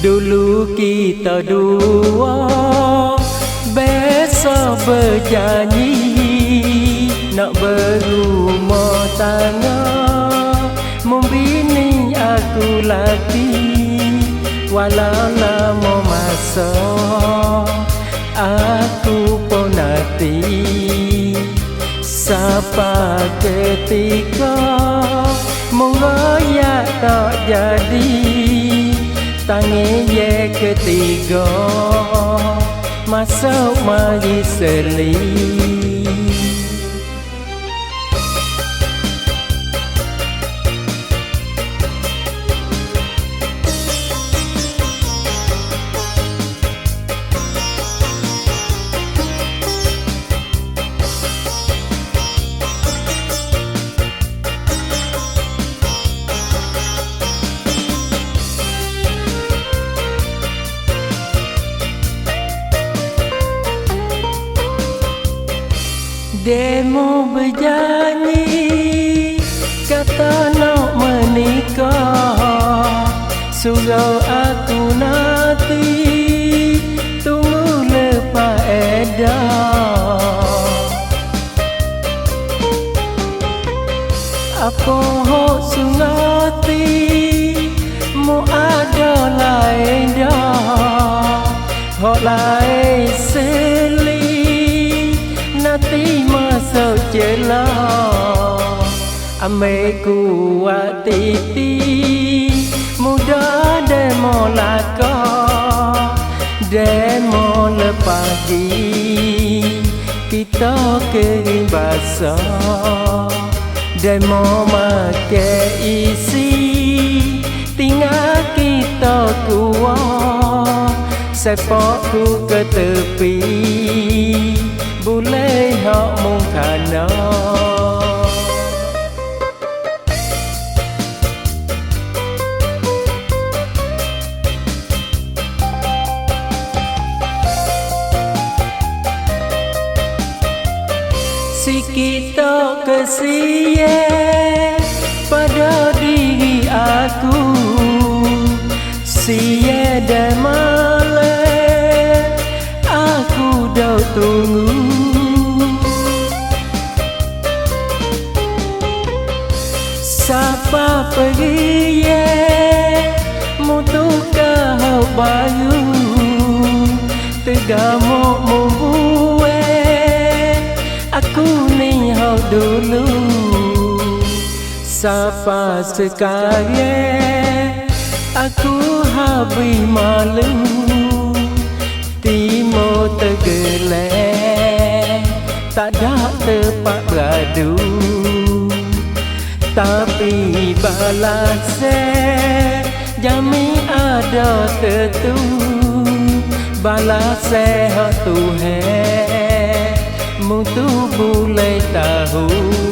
Dulu kita dua Besok berjanji Nak berumah tangga. Membini aku lagi Walau lama masa Aku pun nanti Sapa ketika Mengoyak tak jadi sangiye ketiga masuk majis seli Demo berjanji Kata nak menikah. Surau aku nanti Ame kuat titi Muda demo laka Demo lepagi. Kita kering basah Demo make isi. Tinggal kita kuat Sepakku ke tepi. Boleh hak mungkana Si kita kesie pada diri aku. Sie dan malam aku dah tunggu. Siapa pergi ye Mutukah hau bayu Tegamuk dulu. Siapa sekarang Aku habis malu. Timur tergeleng Tak ada tempat beradu. Tapi balasnya Jami ada tentu Balasnya tu मु तू भूलता हूँ